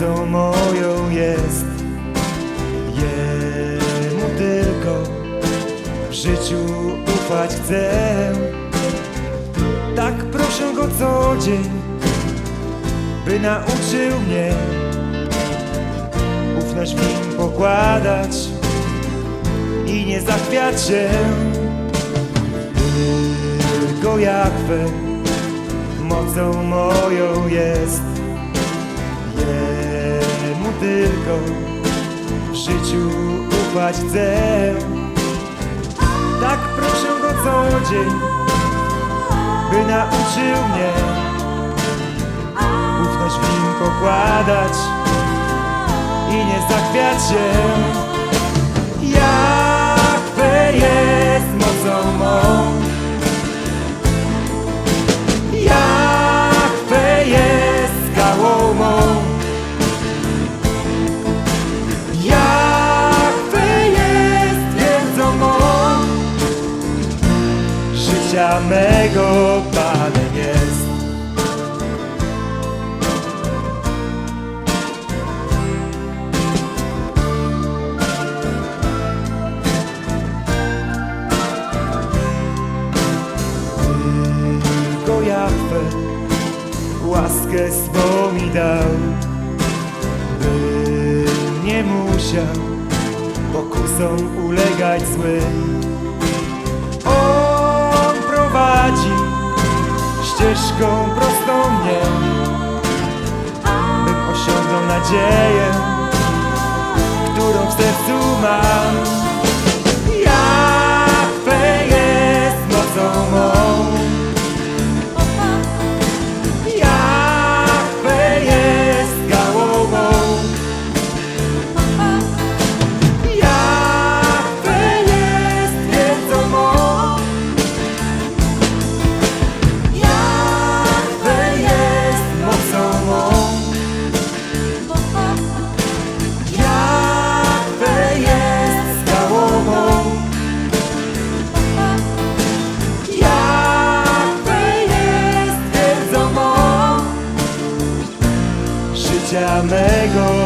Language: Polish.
mocą moją jest. Jemu tylko w życiu ufać chcę. Tak proszę go co dzień, by nauczył mnie ufność w nim pokładać i nie zachwiać się. Tylko Jahwe mocą moją jest. Jemu tylko w życiu ufać chcę. Tak proszę go co dzień, by nauczył mnie ufność w nim pokładać i nie zachwiać się. Życia mego Panem jest. Tylko Jahwe łaskę swą mi dał, bym nie musiał pokusom ulegać złym. Ścieżką prostą mnie, bym osiągnął nadzieję, którą w sercu mam. Mą.